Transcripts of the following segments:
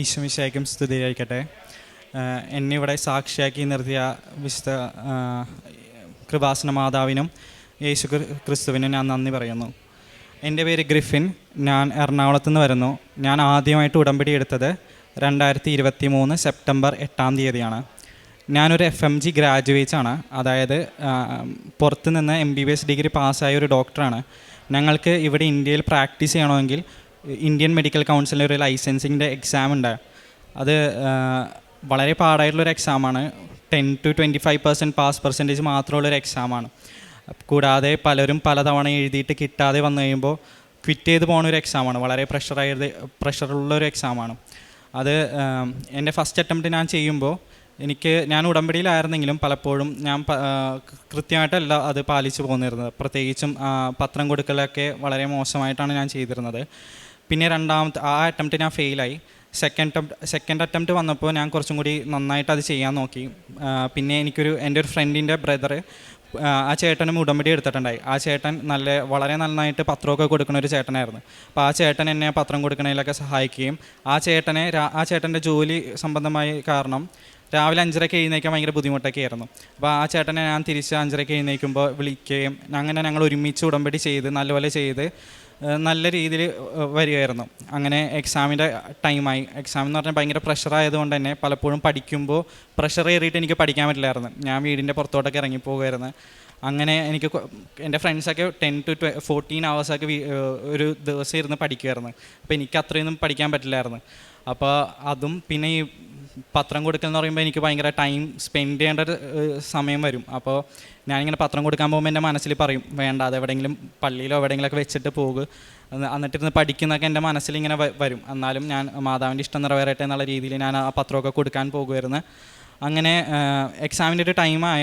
ഈശ്വമിശായ്ക്കും സ്തുതിയായിരിക്കട്ടെ. എന്നിവിടെ സാക്ഷിയാക്കി നിർത്തിയ വിശുദ്ധ കൃപാസന മാതാവിനും യേശു ക്രിസ്തുവിനും ഞാൻ നന്ദി പറയുന്നു. എന്റെ പേര് ഗ്രിഫിൻ. ഞാൻ എറണാകുളത്ത് നിന്ന് വരുന്നു. ഞാൻ ആദ്യമായിട്ട് ഉടമ്പടി എടുത്തത് രണ്ടായിരത്തി ഇരുപത്തി മൂന്ന് സെപ്റ്റംബർ എട്ടാം തീയതിയാണ്. ഞാനൊരു എഫ് എം ജി ഗ്രാജുവേറ്റ്സ് ആണ് അതായത് പുറത്തുനിന്ന് പുറത്ത് നിന്ന് M B B S degree പാസ്സായ ഒരു ഡോക്ടറാണ്. ഞങ്ങൾക്ക് ഇവിടെ ഇന്ത്യയിൽ പ്രാക്ടീസ് ചെയ്യണമെങ്കിൽ ഇന്ത്യൻ മെഡിക്കൽ കൗൺസിലിന്റെ ഒരു ലൈസൻസിന്റെ എക്സാം ഉണ്ട്. അത് വളരെ പാടായിട്ടുള്ളൊരു എക്സാമാണ് ten to twenty five percent pass percentage മാത്രമുള്ളൊരു എക്സാമാണ് കൂടാതെ പലരും പലതവണ എഴുതിയിട്ട് കിട്ടാതെ വന്നു കഴിയുമ്പോൾ ക്വിറ്റ് ചെയ്ത് പോകുന്ന ഒരു എക്സാമാണ് വളരെ പ്രഷറായത് പ്രഷറുള്ള ഒരു എക്സാമാണ് അത് എന്റെ ഫസ്റ്റ് അറ്റംപ്റ്റ് ഞാൻ ചെയ്യുമ്പോൾ എനിക്ക് ഞാൻ ഉടമ്പടിയിലായിരുന്നെങ്കിലും പലപ്പോഴും ഞാൻ കൃത്യമായിട്ടല്ല അത് പാലിച്ചു പോന്നിരുന്നത്. പ്രത്യേകിച്ചും പത്രം കൊടുക്കലൊക്കെ വളരെ മോശമായിട്ടാണ് ഞാൻ ചെയ്തിരുന്നത്. പിന്നെ രണ്ടാമത്തെ ആ അറ്റംപ്റ്റ് ഞാൻ ഫെയിലായി സെക്കൻഡ് അറ്റംപ്റ്റ് സെക്കൻഡ് അറ്റംപ്റ്റ് വന്നപ്പോൾ ഞാൻ കുറച്ചും കൂടി നന്നായിട്ട് അത് ചെയ്യാൻ നോക്കി. പിന്നെ എനിക്കൊരു എന്റെ ഒരു ഫ്രണ്ടിന്റെ ബ്രദർ ആ ചേട്ടനും ഉടമ്പടി എടുത്തിട്ടുണ്ടായി. ആ ചേട്ടൻ നല്ല വളരെ നന്നായിട്ട് പത്രമൊക്കെ കൊടുക്കുന്ന ഒരു ചേട്ടനായിരുന്നു. അപ്പോൾ ആ ചേട്ടൻ എന്നെ പത്രം കൊടുക്കുന്നതിലൊക്കെ സഹായിക്കുകയും ആ ചേട്ടനെ ആ ചേട്ടന്റെ ജോലി സംബന്ധമായി കാരണം രാവിലെ അഞ്ചരയ്ക്ക് എഴുന്നേക്കാൻ ഭയങ്കര ബുദ്ധിമുട്ടൊക്കെ ആയിരുന്നു അപ്പോൾ ആ ചേട്ടനെ ഞാൻ തിരിച്ച് അഞ്ചരയ്ക്ക് എഴുന്നേൽക്കുമ്പോൾ വിളിക്കുകയും അങ്ങനെ ഞങ്ങൾ ഒരുമിച്ച് ഉടമ്പടി ചെയ്ത് നല്ലപോലെ ചെയ്ത് നല്ല രീതിയിൽ വരികയായിരുന്നു. അങ്ങനെ എക്സാമിന്റെ ടൈമായി. എക്സാം എന്ന് പറഞ്ഞാൽ ഭയങ്കര പ്രഷറായതുകൊണ്ട് തന്നെ പലപ്പോഴും പഠിക്കുമ്പോൾ പ്രഷർ കയറിയിട്ട് എനിക്ക് പഠിക്കാൻ പറ്റില്ലായിരുന്നു. ഞാൻ വീടിന്റെ പുറത്തോട്ടൊക്കെ ഇറങ്ങിപ്പോകുമായിരുന്നു. അങ്ങനെ എനിക്ക് എന്റെ ഫ്രണ്ട്സൊക്കെ ടെൻ ടു ട്വ ഫോർട്ടീൻ അവേഴ്സൊക്കെ ഒരു ദിവസം ഇരുന്ന് പഠിക്കുമായിരുന്നു. അപ്പോൾ എനിക്ക് അത്രയൊന്നും പഠിക്കാൻ പറ്റില്ലായിരുന്നു. അപ്പോൾ അതും പിന്നെ ഈ പത്രം കൊടുക്കൽ എന്ന് പറയുമ്പോൾ എനിക്ക് ഭയങ്കര ടൈം സ്പെൻഡ് ചെയ്യേണ്ട ഒരു സമയം വരും. അപ്പോൾ ഞാനിങ്ങനെ പത്രം കൊടുക്കാൻ പോകുമ്പോൾ എന്റെ മനസ്സിൽ പറയും വേണ്ട അത് എവിടെയെങ്കിലും പള്ളിയിലോ എവിടെയെങ്കിലുമൊക്കെ വെച്ചിട്ട് പോകുക എന്നിട്ടിരുന്ന് പഠിക്കുന്നൊക്കെ എന്റെ മനസ്സിൽ ഇങ്ങനെ വരും. എന്നാലും ഞാൻ മാതാവിന്റെ ഇഷ്ടം നിറവേറട്ടെ എന്നുള്ള രീതിയിൽ ഞാൻ ആ പത്രമൊക്കെ കൊടുക്കാൻ പോകുമായിരുന്നു അങ്ങനെ എക്സാമിന്റെ ഒരു ടൈമായ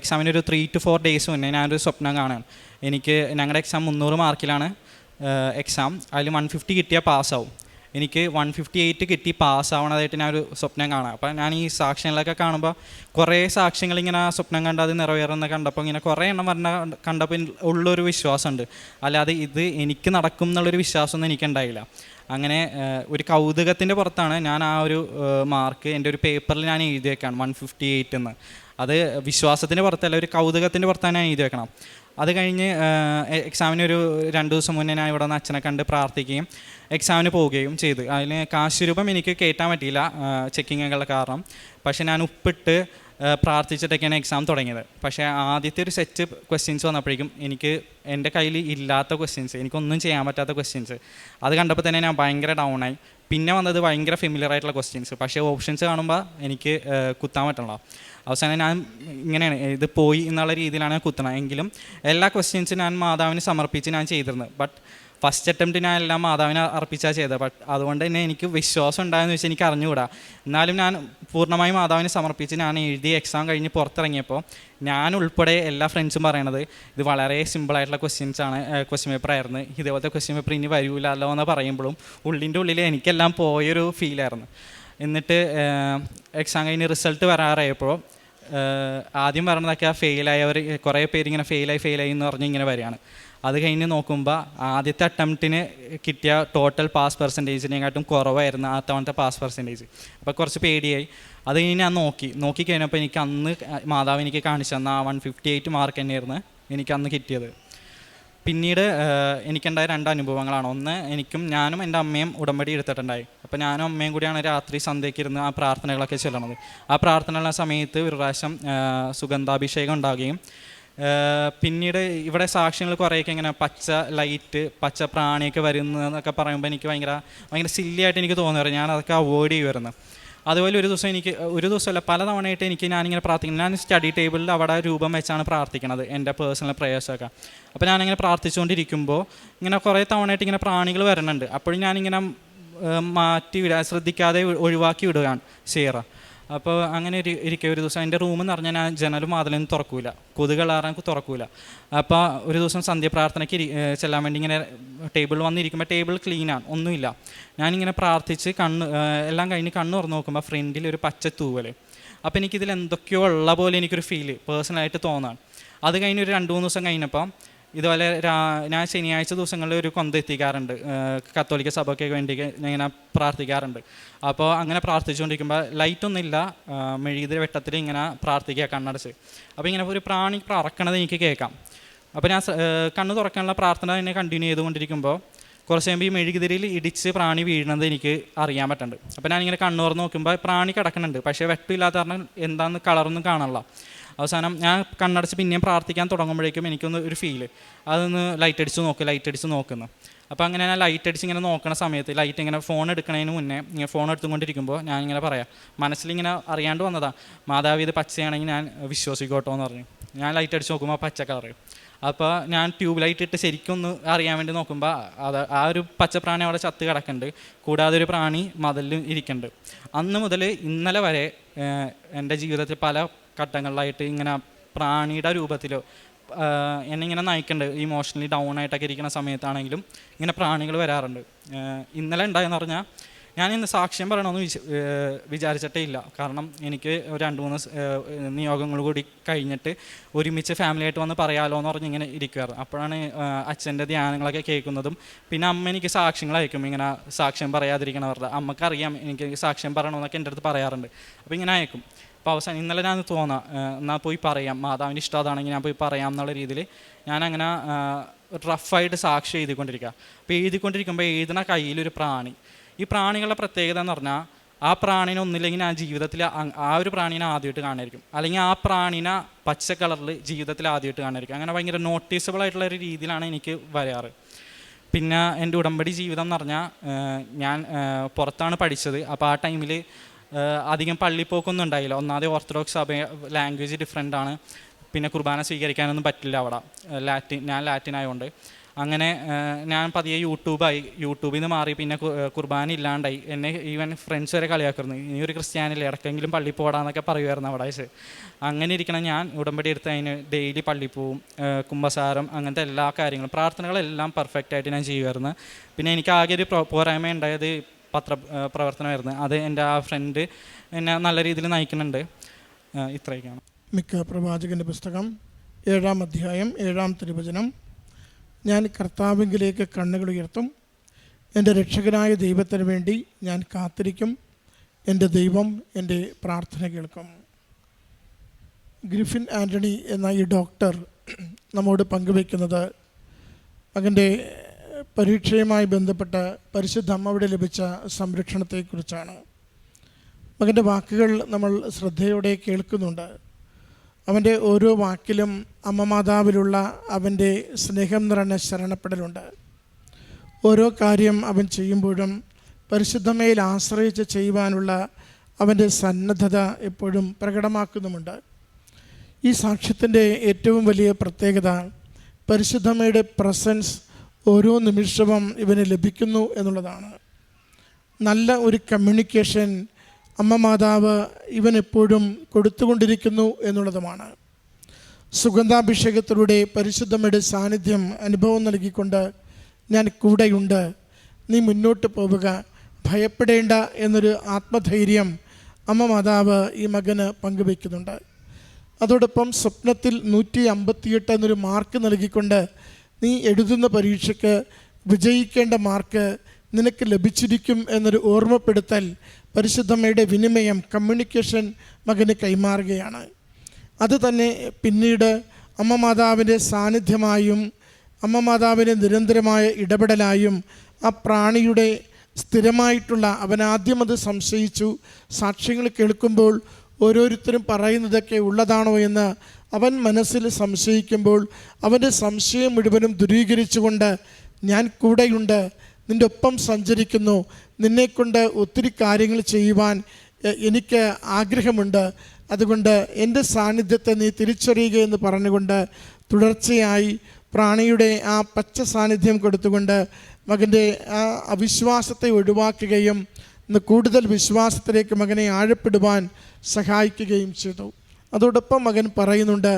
എക്സാമിന്റെ ഒരു ത്രീ ടു ഫോർ ഡേയ്സ് മുന്നേ ഞാനൊരു സ്വപ്നം കാണാൻ എനിക്ക് ഞങ്ങളുടെ എക്സാം മുന്നൂറ് മാർക്കിലാണ് എക്സാം അതിൽ വൺ ഫിഫ്റ്റി കിട്ടിയാൽ പാസ്സാവും എനിക്ക് വൺ ഫിഫ്റ്റി എയ്റ്റ് കിട്ടി പാസ്സാവണതായിട്ട് ഞാൻ ഒരു സ്വപ്നം കാണാം. അപ്പം ഞാൻ ഈ സാക്ഷ്യങ്ങളൊക്കെ കാണുമ്പോൾ കുറേ സാക്ഷ്യങ്ങൾ ഇങ്ങനെ സ്വപ്നം കണ്ട് അത് നിറവേറുന്ന കണ്ടപ്പോൾ ഇങ്ങനെ കുറേ എണ്ണം പറഞ്ഞ കണ്ടപ്പോൾ ഉള്ളൊരു വിശ്വാസമുണ്ട്. അല്ലാതെ ഇത് എനിക്ക് നടക്കും എന്നുള്ളൊരു വിശ്വാസമൊന്നും എനിക്കുണ്ടായില്ല. അങ്ങനെ ഒരു കൗതുകത്തിന്റെ പുറത്താണ് ഞാൻ ആ ഒരു മാർക്ക് എന്റെ ഒരു പേപ്പറിൽ ഞാൻ എഴുതി വെക്കാണ് വൺ ഫിഫ്റ്റി എയ്റ്റ് എന്ന്. അത് വിശ്വാസത്തിന്റെ പുറത്തല്ല ഒരു കൗതുകത്തിന്റെ പുറത്താണ് ഞാൻ എഴുതി വെക്കണം അത് കഴിഞ്ഞ് എക്സാമിന് ഒരു രണ്ട് ദിവസം മുന്നേ ഞാൻ ഇവിടെ നിന്ന് അച്ഛനെ കണ്ട് പ്രാർത്ഥിക്കുകയും എക്സാമിന് പോവുകയും ചെയ്തു. അതിന് കാശ് രൂപം എനിക്ക് കയറ്റാൻ പറ്റിയില്ല ചെക്കിങ്ങുകളുടെ കാരണം. പക്ഷേ ഞാൻ ഉപ്പിട്ട് പ്രാർത്ഥിച്ചിട്ടൊക്കെയാണ് എക്സാം തുടങ്ങിയത്. പക്ഷേ ആദ്യത്തെ ഒരു സെറ്റ് ക്വസ്റ്റ്യൻസ് വന്നപ്പോഴേക്കും എനിക്ക് എന്റെ കയ്യിൽ ഇല്ലാത്ത ക്വസ്റ്റ്യൻസ് എനിക്കൊന്നും ചെയ്യാൻ പറ്റാത്ത ക്വസ്റ്റ്യൻസ് അത് കണ്ടപ്പോൾ തന്നെ ഞാൻ ഭയങ്കര ഡൗൺ ആയി. പിന്നെ വന്നത് ഭയങ്കര ഫെമിലിയർ ആയിട്ടുള്ള ക്വസ്റ്റ്യൻസ് പക്ഷേ ഓപ്ഷൻസ് കാണുമ്പോൾ എനിക്ക് കുത്താൻ പറ്റണല്ലോ. അവസാനം ഞാൻ ഇങ്ങനെയാണ് ഇത് പോയി എന്നുള്ള രീതിയിലാണ് ഞാൻ കുത്തണത്. എങ്കിലും എല്ലാ ക്വസ്റ്റ്യൻസും ഞാൻ മാതാവിന് സമർപ്പിച്ച് ഞാൻ ചെയ്തിരുന്നത്. ബട്ട് ഫസ്റ്റ് അറ്റംപ്റ്റ് ഞാൻ എല്ലാം മാതാവിനെ അർപ്പിച്ചാൽ ചെയ്തത്. ബട്ട് അതുകൊണ്ട് തന്നെ എനിക്ക് വിശ്വാസം ഉണ്ടായെന്ന് വെച്ചാൽ എനിക്ക് അറിഞ്ഞുകൂടാ. എന്നാലും ഞാൻ പൂർണമായും മാതാവിനെ സമർപ്പിച്ച് ഞാൻ എഴുതി എക്സാം കഴിഞ്ഞ് പുറത്തിറങ്ങിയപ്പോൾ ഞാൻ ഉൾപ്പെടെ എല്ലാ ഫ്രണ്ട്സും പറയണത് ഇത് വളരെ സിമ്പിളായിട്ടുള്ള ക്വസ്റ്റ്യൻസ് ആണ്. ക്വസ്റ്റ്യൻ പേപ്പർ ആയിരുന്നു. ഇതേപോലത്തെ ക്വസ്റ്റ്യൻ പേപ്പർ ഇനി വരൂലല്ലോ എന്ന് പറയുമ്പോഴും ഉള്ളിന്റെ ഉള്ളിൽ എനിക്കെല്ലാം പോയൊരു ഫീലായിരുന്നു എന്നിട്ട് എക്സാം കഴിഞ്ഞ് റിസൾട്ട് വരാറായപ്പോൾ ആദ്യം പറഞ്ഞതൊക്കെ ഫെയിലായവർ കുറേ പേര് ഇങ്ങനെ ഫെയിലായി ഫെയിലായി എന്ന് പറഞ്ഞ് ഇങ്ങനെ വരികയാണ്. അത് കഴിഞ്ഞ് നോക്കുമ്പോൾ ആദ്യത്തെ അറ്റംപ്റ്റിന് കിട്ടിയ ടോട്ടൽ പാസ് പെർസെന്റേജിനെക്കാട്ടും കുറവായിരുന്നു ആ തവണത്തെ പാസ് പെർസെന്റേജ് അപ്പോൾ കുറച്ച് പേടിയായി. അത് കഴിഞ്ഞ് ഞാൻ നോക്കി. നോക്കി കഴിഞ്ഞപ്പോൾ എനിക്ക് അന്ന് മാതാവ് എനിക്ക് കാണിച്ചു തന്ന ആ വൺ ഫിഫ്റ്റി എയ്റ്റ് മാർക്ക് തന്നെയായിരുന്നു എനിക്ക് അന്ന് കിട്ടിയത്. പിന്നീട് എനിക്കുണ്ടായ രണ്ട് അനുഭവങ്ങളാണ്. ഒന്ന് എനിക്കും ഞാനും എന്റെ അമ്മയും ഉടമ്പടി എടുത്തിട്ടുണ്ടായി. അപ്പോൾ ഞാനും അമ്മയും കൂടിയാണ് രാത്രി സന്ധ്യയ്ക്ക് ഇരുന്ന് ആ പ്രാർത്ഥനകളൊക്കെ ചെല്ലണത്. ആ പ്രാർത്ഥനകളുടെ സമയത്ത് ഒരു പ്രാവശ്യം സുഗന്ധാഭിഷേകം ഉണ്ടാകുകയും പിന്നീട് ഇവിടെ സാക്ഷ്യങ്ങൾ കുറേയൊക്കെ ഇങ്ങനെ പച്ച ലൈറ്റ് പച്ച പ്രാണിയൊക്കെ വരുന്നതെന്നൊക്കെ പറയുമ്പോൾ എനിക്ക് ഭയങ്കര ഭയങ്കര സില്ലിയായിട്ട് എനിക്ക് തോന്നുമായിരുന്നു ഞാൻ അതൊക്കെ അവോയ്ഡ് ചെയ്യുമായിരുന്നു അതുപോലെ ഒരു ദിവസം എനിക്ക് ഒരു ദിവസമല്ല പല തവണയായിട്ട് എനിക്ക് ഞാനിങ്ങനെ പ്രാർത്ഥിക്കുന്നത് ഞാൻ സ്റ്റഡി ടേബിളിൽ അവിടെ രൂപം വെച്ചാണ് പ്രാർത്ഥിക്കുന്നത് എന്റെ പേഴ്സണൽ പ്രേയേഴ്സൊക്കെ അപ്പോൾ ഞാനിങ്ങനെ പ്രാർത്ഥിച്ചുകൊണ്ടിരിക്കുമ്പോൾ ഇങ്ങനെ കുറേ തവണയായിട്ട് ഇങ്ങനെ പ്രാണികൾ വരുന്നുണ്ട്. അപ്പോഴും ഞാനിങ്ങനെ മാറ്റി വിടാൻ ശ്രദ്ധിക്കാതെ ഒഴിവാക്കി വിടുകയാണ് ചെയ്യാറ്. അപ്പോൾ അങ്ങനെ ഒരു ഇരിക്കെ. ഒരു ദിവസം എന്റെ റൂം എന്ന് പറഞ്ഞാൽ ഞാൻ ജനലും മാതലൊന്നും തുറക്കൂല. കൊതുകളാറാൻ തുറക്കൂല. അപ്പോൾ ഒരു ദിവസം സന്ധ്യ പ്രാർത്ഥനയ്ക്ക് ചെല്ലാൻ വേണ്ടി ഇങ്ങനെ ടേബിൾ വന്നിരിക്കുമ്പോൾ ടേബിൾ ക്ലീനാണ് ഒന്നുമില്ല. ഞാനിങ്ങനെ പ്രാർത്ഥിച്ച് കണ്ണ് എല്ലാം കഴിഞ്ഞ് കണ്ണ് തുറന്ന് നോക്കുമ്പോൾ ഫ്രണ്ടിൽ ഒരു പച്ച തൂവൽ അപ്പോൾ എനിക്കിതിൽ എന്തൊക്കെയോ ഉള്ള പോലെ എനിക്കൊരു ഫീൽ പേഴ്സണലായിട്ട് തോന്നാണ്. അത് കഴിഞ്ഞ് ഒരു രണ്ട് മൂന്ന് ദിവസം കഴിഞ്ഞപ്പോൾ ഇതുപോലെ ഞാൻ ശനിയാഴ്ച ദിവസങ്ങളിൽ ഒരു കൊന്ത എത്തിക്കാറുണ്ട്. കത്തോലിക്ക സഭയ്ക്ക് വേണ്ടി ഞാൻ ഇങ്ങനെ പ്രാർത്ഥിക്കാറുണ്ട്. അപ്പോൾ അങ്ങനെ പ്രാർത്ഥിച്ചുകൊണ്ടിരിക്കുമ്പോൾ ലൈറ്റൊന്നുമില്ല. മെഴുകുതിരി വെട്ടത്തിൽ ഇങ്ങനെ പ്രാർത്ഥിക്കുക കണ്ണടച്ച്. അപ്പോൾ ഇങ്ങനെ ഒരു പ്രാണി പറക്കണത് എനിക്ക് കേൾക്കാം. അപ്പോൾ ഞാൻ കണ്ണു തുറക്കാനുള്ള പ്രാർത്ഥന തന്നെ കണ്ടിന്യൂ ചെയ്തുകൊണ്ടിരിക്കുമ്പോൾ കുറച്ച് കഴിയുമ്പോൾ ഈ മെഴുകുതിരിയിൽ ഇടിച്ച് പ്രാണി വീഴുന്നത് എനിക്ക് അറിയാൻ പറ്റുന്നുണ്ട്. അപ്പോൾ ഞാനിങ്ങനെ കണ്ണു തുറന്ന് നോക്കുമ്പോൾ പ്രാണി കിടക്കുന്നുണ്ട്. പക്ഷേ വെട്ടമില്ലാത്ത കാരണം എന്താണെന്ന് കളറൊന്നും കാണാനില്ല. അവസാനം ഞാൻ കണ്ണടച്ച് പിന്നെയും പ്രാർത്ഥിക്കാൻ തുടങ്ങുമ്പോഴേക്കും എനിക്കൊന്ന് ഒരു ഫീൽ അതൊന്ന് ലൈറ്റ് അടിച്ച് നോക്ക് ലൈറ്റ് അടിച്ച് നോക്കുന്നു. അപ്പോൾ അങ്ങനെ ഞാൻ ലൈറ്റ് അടിച്ച് ഇങ്ങനെ നോക്കുന്ന സമയത്ത് ലൈറ്റ് ഇങ്ങനെ ഫോൺ എടുക്കുന്നതിന് മുന്നേ ഇങ്ങനെ ഫോൺ എടുത്തുകൊണ്ടിരിക്കുമ്പോൾ ഞാൻ ഇങ്ങനെ പറയാം മനസ്സിലിങ്ങനെ അറിയാണ്ട് വന്നതാ. മാതാവ് ഇത് പച്ചയാണെങ്കിൽ ഞാൻ വിശ്വസിക്കോട്ടോ എന്ന് പറഞ്ഞു. ഞാൻ ലൈറ്റ് അടിച്ച് നോക്കുമ്പോൾ പച്ച കളറ് അപ്പോൾ ഞാൻ ട്യൂബ് ലൈറ്റ് ഇട്ട് ശരിക്കും ഒന്ന് അറിയാൻ വേണ്ടി നോക്കുമ്പോൾ അത് ആ ഒരു പച്ച പ്രാണി അവിടെ ചത്ത് കിടക്കുന്നുണ്ട് കൂടാതെ ഒരു പ്രാണി മതിലിൽ ഇരിക്കുന്നുണ്ട് അന്ന് മുതൽ ഇന്നലെ വരെ എന്റെ ജീവിതത്തിൽ പല ഘട്ടങ്ങളിലായിട്ട് ഇങ്ങനെ പ്രാണിയുടെ രൂപത്തിലോ എന്നെ ഇങ്ങനെ നയിക്കുന്നുണ്ട് ഇമോഷണലി ഡൗൺ ആയിട്ടൊക്കെ ഇരിക്കുന്ന സമയത്താണെങ്കിലും ഇങ്ങനെ പ്രാണികൾ വരാറുണ്ട്. ഇന്നലെ ഉണ്ടായെന്ന് പറഞ്ഞാൽ ഞാൻ ഇന്ന് സാക്ഷ്യം പറയണമെന്ന് വിച വിചാരിച്ചിട്ടേ ഇല്ല. കാരണം എനിക്ക് രണ്ട് മൂന്ന് നിയോഗങ്ങൾ കൂടി കഴിഞ്ഞിട്ട് ഒരുമിച്ച് ഫാമിലി ആയിട്ട് വന്ന് പറയാലോ എന്ന് പറഞ്ഞ് ഇങ്ങനെ ഇരിക്കുമായിരുന്നു അപ്പോഴാണ് അച്ഛന്റെ ധ്യാനങ്ങളൊക്കെ കേൾക്കുന്നതും പിന്നെ അമ്മ എനിക്ക് സാക്ഷ്യങ്ങൾ അയക്കും. ഇങ്ങനെ സാക്ഷ്യം പറയാതിരിക്കണവരുടെ. അമ്മക്കറിയാം എനിക്ക് സാക്ഷ്യം പറയണമെന്നൊക്കെ എന്റെ അടുത്ത് പറയാറുണ്ട്. അപ്പോൾ ഇങ്ങനെ അയക്കും. അപ്പോൾ അവസാനം ഇന്നലെ ഞാൻ തോന്നാം എന്നാൽ പോയി പറയാം. മാതാവിന്റെ ഇഷ്ടം അതാണെങ്കിൽ ഞാൻ പോയി പറയാം എന്നുള്ള രീതിയിൽ ഞാനങ്ങനെ റഫായിട്ട് സാക്ഷി എഴുതിക്കൊണ്ടിരിക്കുക അപ്പോൾ എഴുതിക്കൊണ്ടിരിക്കുമ്പോൾ എഴുതുന്ന കയ്യിലൊരു പ്രാണി. ഈ പ്രാണികളുടെ പ്രത്യേകത എന്ന് പറഞ്ഞാൽ ആ പ്രാണിനെ ഒന്നില്ലെങ്കിൽ ആ ജീവിതത്തിൽ ആ ഒരു പ്രാണിനെ ആദ്യമായിട്ട് കാണായിരിക്കും അല്ലെങ്കിൽ ആ പ്രാണിനെ പച്ച കളറിൽ ജീവിതത്തിൽ ആദ്യമായിട്ട് കാണായിരിക്കും അങ്ങനെ ഭയങ്കര നോട്ടീസബിൾ ആയിട്ടുള്ള ഒരു രീതിയിലാണ് എനിക്ക് വരാറ്. പിന്നെ എന്റെ ഉടമ്പടി ജീവിതം എന്ന് പറഞ്ഞാൽ ഞാൻ പുറത്താണ് പഠിച്ചത്. അപ്പോൾ ആ ടൈമിൽ അധികം പള്ളിപ്പോക്കൊന്നും ഉണ്ടായില്ല. ഒന്നാമത് ഓർത്തഡോക്സ് സഭ ലാംഗ്വേജ് ഡിഫറെന്റ് ആണ്. പിന്നെ കുർബാന സ്വീകരിക്കാനൊന്നും പറ്റില്ല അവിടെ. ലാറ്റിൻ ഞാൻ ലാറ്റിൻ ആയതുകൊണ്ട് അങ്ങനെ ഞാൻ പതിയെ യൂട്യൂബായി. യൂട്യൂബിൽ നിന്ന് മാറി പിന്നെ കുർബാന ഇല്ലാണ്ടായി. എന്നെ ഈവൻ ഫ്രണ്ട്സ് വരെ കളിയാക്കുന്നു. ഇനി ഒരു ക്രിസ്ത്യാനില്ലേ ഇടയ്ക്കെങ്കിലും പള്ളി പോടാന്നൊക്കെ പറയുമായിരുന്നു അവിടെ വെച്ച്. അങ്ങനെ ഇരിക്കണം ഞാൻ ഉടമ്പടി എടുത്ത് അതിന് ഡെയിലി പള്ളി പോവും കുംഭസാരം അങ്ങനത്തെ എല്ലാ കാര്യങ്ങളും. പ്രാർത്ഥനകളെല്ലാം പെർഫെക്റ്റ് ആയിട്ട് ഞാൻ ചെയ്യുമായിരുന്നു പിന്നെ എനിക്ക് ആകെ ഒരു പ്രോ- പോരായ്മ ഉണ്ടായത് പത്ര പ്രവർത്തനമായിരുന്നു. അത് എന്റെ ആ ഫ്രണ്ട് എന്നെ നല്ല രീതിയിൽ നയിക്കുന്നുണ്ട്. ഇത്രയൊക്കെയാണ്. മിക്ക പ്രവാചകന്റെ പുസ്തകം ഏഴാം അധ്യായം ഏഴാം തിരുവചനം ഞാൻ കർത്താവിങ്കിലേക്ക് കണ്ണുകൾ ഉയർത്തും. എന്റെ രക്ഷകനായ ദൈവത്തിന് വേണ്ടി ഞാൻ കാത്തിരിക്കും. എന്റെ ദൈവം എന്റെ പ്രാർത്ഥന കേൾക്കും. ഗ്രിഫിൻ ആന്റണി എന്ന ഈ ഡോക്ടർ നമ്മോട് പങ്കുവയ്ക്കുന്നത് മകന്റെ പരീക്ഷയുമായി ബന്ധപ്പെട്ട് പരിശുദ്ധ അമ്മയുടെ ലഭിച്ച സംരക്ഷണത്തെക്കുറിച്ചാണ്. മകന്റെ വാക്കുകൾ നമ്മൾ ശ്രദ്ധയോടെ കേൾക്കുന്നുണ്ട്. അവന്റെ ഓരോ വാക്കിലും അമ്മ മാതാവിലുള്ള അവന്റെ സ്നേഹം നിറഞ്ഞ ശരണപ്പെടലുണ്ട്. ഓരോ കാര്യം അവൻ ചെയ്യുമ്പോഴും പരിശുദ്ധമയിൽ ആശ്രയിച്ച് ചെയ്യുവാനുള്ള അവന്റെ സന്നദ്ധത എപ്പോഴും പ്രകടമാക്കുന്നുമുണ്ട്. ഈ സാക്ഷ്യത്തിന്റെ ഏറ്റവും വലിയ പ്രത്യേകത പരിശുദ്ധമയുടെ പ്രസൻസ് ഓരോ നിമിഷവും ഇവന് ലഭിക്കുന്നു എന്നുള്ളതാണ്. നല്ല ഒരു കമ്മ്യൂണിക്കേഷൻ അമ്മ മാതാവ് ഇവൻ എപ്പോഴും കൊടുത്തുകൊണ്ടിരിക്കുന്നു എന്നുള്ളതുമാണ്. സുഗന്ധാഭിഷേകത്തിലൂടെ പരിശുദ്ധമ്മയുടെ സാന്നിധ്യം അനുഭവം നൽകിക്കൊണ്ട് ഞാൻ കൂടെയുണ്ട്. നീ മുന്നോട്ട് പോവുക. ഭയപ്പെടേണ്ട എന്നൊരു ആത്മധൈര്യം അമ്മ മാതാവ് ഈ മകന് പങ്കുവയ്ക്കുന്നുണ്ട്. അതോടൊപ്പം സ്വപ്നത്തിൽ നൂറ്റി അമ്പത്തിയെട്ട് എന്നൊരു മാർക്ക് നൽകിക്കൊണ്ട് നീ എഴുതുന്ന പരീക്ഷയ്ക്ക് വിജയിക്കേണ്ട മാർക്ക് നിനക്ക് ലഭിച്ചിരിക്കും എന്നൊരു ഓർമ്മപ്പെടുത്തൽ പരിശുദ്ധമ്മയുടെ വിനിമയം കമ്മ്യൂണിക്കേഷൻ മകന് കൈമാറുകയാണ്. അത് തന്നെ പിന്നീട് അമ്മ മാതാവിന്റെ സാന്നിധ്യമായും അമ്മ മാതാവിന്റെ നിരന്തരമായ ഇടപെടലായും ആ പ്രാണിയുടെ സ്ഥിരമായിട്ടുള്ള അവൻ ആദ്യം അത് സംശയിച്ചു. സാക്ഷ്യങ്ങൾ കേൾക്കുമ്പോൾ ഓരോരുത്തരും പറയുന്നതൊക്കെ ഉള്ളതാണോ എന്ന് അവൻ മനസ്സിൽ സംശയിക്കുമ്പോൾ അവന്റെ സംശയം മുഴുവനും ദുരീകരിച്ചുകൊണ്ട് ഞാൻ കൂടെയുണ്ട് നിന്റെ ഒപ്പം സഞ്ചരിക്കുന്നു. നിന്നെക്കൊണ്ട് ഒത്തിരി കാര്യങ്ങൾ ചെയ്യുവാൻ എനിക്ക് ആഗ്രഹമുണ്ട്. അതുകൊണ്ട് എന്റെ സാന്നിധ്യത്തെ നീ തിരിച്ചറിയുക എന്ന് പറഞ്ഞുകൊണ്ട് തുടർച്ചയായി പ്രാണിയുടെ ആ പച്ച സാന്നിധ്യം കൊടുത്തുകൊണ്ട് മകന്റെ ആ അവിശ്വാസത്തെ ഒഴിവാക്കുകയും കൂടുതൽ വിശ്വാസത്തിലേക്ക് മകനെ ആഴപ്പെടുവാൻ സഹായിക്കുകയും ചെയ്തു. അതോടൊപ്പം മകൻ പറയുന്നുണ്ട്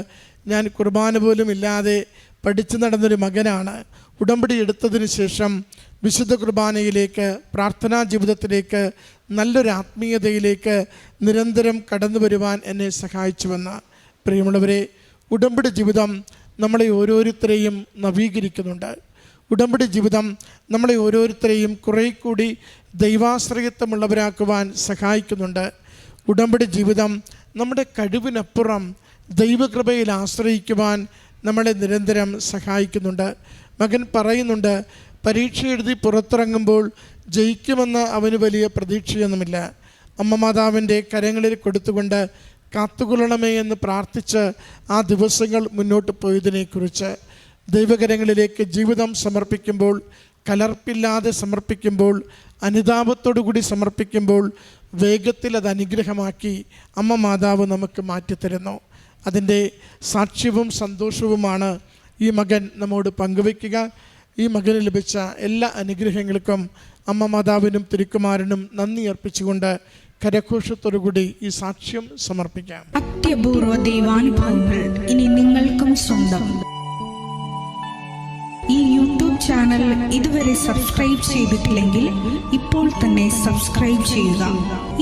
ഞാൻ കുർബാന പോലും ഇല്ലാതെ പഠിച്ചു നടന്നൊരു മകനാണ്. ഉടമ്പടി എടുത്തതിന് ശേഷം വിശുദ്ധ കുർബാനയിലേക്ക് പ്രാർത്ഥനാ ജീവിതത്തിലേക്ക് നല്ലൊരു ആത്മീയതയിലേക്ക് നിരന്തരം കടന്നു വരുവാൻ എന്നെ സഹായിച്ചുവെന്ന് പ്രിയമുള്ളവരെ ഉടമ്പടി ജീവിതം നമ്മളെ ഓരോരുത്തരെയും നവീകരിക്കുന്നുണ്ട്. ഉടമ്പടി ജീവിതം നമ്മളെ ഓരോരുത്തരെയും കുറേ കൂടി ദൈവാശ്രയത്വമുള്ളവരാക്കുവാൻ സഹായിക്കുന്നുണ്ട്. ഉടമ്പടി ജീവിതം നമ്മുടെ കഴിവിനപ്പുറം ദൈവകൃപയിൽ ആശ്രയിക്കുവാൻ നമ്മളെ നിരന്തരം സഹായിക്കുന്നുണ്ട്. മകൻ പറയുന്നുണ്ട് പരീക്ഷ എഴുതി പുറത്തിറങ്ങുമ്പോൾ ജയിക്കുമെന്ന് അവന് വലിയ പ്രതീക്ഷയൊന്നുമില്ല. അമ്മ മാതാവിന്റെ കരങ്ങളിൽ കൊടുത്തുകൊണ്ട് കാത്തുകൊള്ളണമേ എന്ന് പ്രാർത്ഥിച്ച് ആ ദിവസങ്ങൾ മുന്നോട്ട് പോയതിനെക്കുറിച്ച് ദൈവകരങ്ങളിലേക്ക് ജീവിതം സമർപ്പിക്കുമ്പോൾ കലർപ്പില്ലാതെ സമർപ്പിക്കുമ്പോൾ അനുതാപത്തോടുകൂടി സമർപ്പിക്കുമ്പോൾ വേഗത്തിൽ അത് അനുഗ്രഹമാക്കി അമ്മ മാതാവ് നമുക്ക് മാറ്റിത്തരുന്നു. അതിന്റെ സാക്ഷ്യവും സന്തോഷവുമാണ് ഈ മകൻ നമ്മോട് പങ്കുവയ്ക്കുക. ഈ മകന് ലഭിച്ച എല്ലാ അനുഗ്രഹങ്ങൾക്കും അമ്മ മാതാവിനും തിരുക്കുമാരനും നന്ദി അർപ്പിച്ചുകൊണ്ട് കരഘോഷത്തോടുകൂടി ഈ സാക്ഷ്യം സമർപ്പിക്കാം. അത്യപൂർവ ദൈവാനുഭവങ്ങൾ ഇനി നിങ്ങൾക്കും സ്വന്തം. ഈ യൂട്യൂബ് ചാനൽ ഇതുവരെ സബ്സ്ക്രൈബ് ചെയ്തിട്ടില്ലെങ്കിൽ ഇപ്പോൾ തന്നെ സബ്സ്ക്രൈബ് ചെയ്യുക.